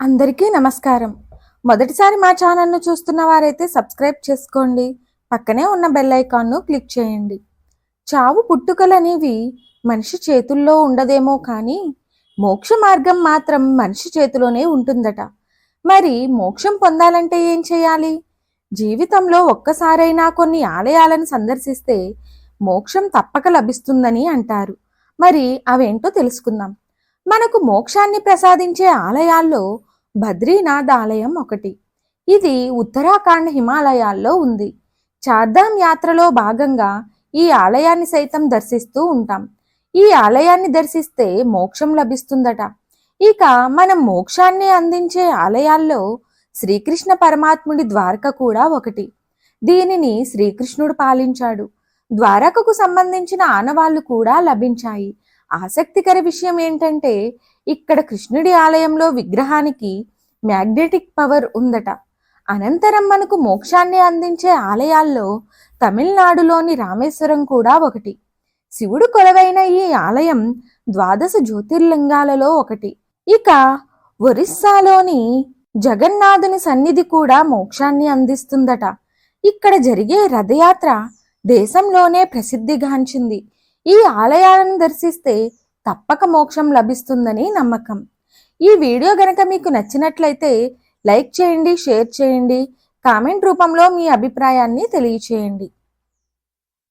అందరికీ నమస్కారం. మొదటిసారి మా ఛానల్ను చూస్తున్న వారైతే సబ్స్క్రైబ్ చేసుకోండి. పక్కనే ఉన్న బెల్ ఐకాన్ను క్లిక్ చేయండి. చావు పుట్టుకలనేవి మనిషి చేతుల్లో ఉండదేమో కానీ మోక్ష మార్గం మాత్రం మనిషి చేతిలోనే ఉంటుందట. మరి మోక్షం పొందాలంటే ఏం చేయాలి? జీవితంలో ఒక్కసారైనా కొన్ని ఆలయాలను సందర్శిస్తే మోక్షం తప్పక లభిస్తుందని అంటారు. మరి అవేంటో తెలుసుకుందాం. మనకు మోక్షాన్ని ప్రసాదించే ఆలయాల్లో బద్రీనాథ్ ఆలయం ఒకటి. ఇది ఉత్తరాఖండ్ హిమాలయాల్లో ఉంది. చార్ధామ్ యాత్రలో భాగంగా ఈ ఆలయాన్ని సైతం దర్శిస్తూ ఉంటాం. ఈ ఆలయాన్ని దర్శిస్తే మోక్షం లభిస్తుందట. ఇక మనం మోక్షాన్ని అందించే ఆలయాల్లో శ్రీకృష్ణ పరమాత్ముడి ద్వారక కూడా ఒకటి. దీనిని శ్రీకృష్ణుడు పాలించాడు. ద్వారకకు సంబంధించిన ఆనవాళ్ళు కూడా లభించాయి. ఆసక్తికర విషయం ఏంటంటే ఇక్కడ కృష్ణుడి ఆలయంలో విగ్రహానికి మ్యాగ్నెటిక్ పవర్ ఉందట. అనంతరం మనకు మోక్షాన్ని అందించే ఆలయాల్లో తమిళనాడులోని రామేశ్వరం కూడా ఒకటి. శివుడు కొలవైన ఈ ఆలయం ద్వాదశ జ్యోతిర్లింగాలలో ఒకటి. ఇక ఒరిస్సాలోని జగన్నాథుని సన్నిధి కూడా మోక్షాన్ని అందిస్తుందట. ఇక్కడ జరిగే రథయాత్ర దేశంలోనే ప్రసిద్ధిగాంచింది ఈ ఆలయాలను దర్శిస్తే తప్పక మోక్షం లభిస్తుందని నమ్మకం. ఈ వీడియో గనక మీకు నచ్చినట్లయితే లైక్ చేయండి షేర్ చేయండి కామెంట్ రూపంలో మీ అభిప్రాయాన్ని తెలియచేయండి.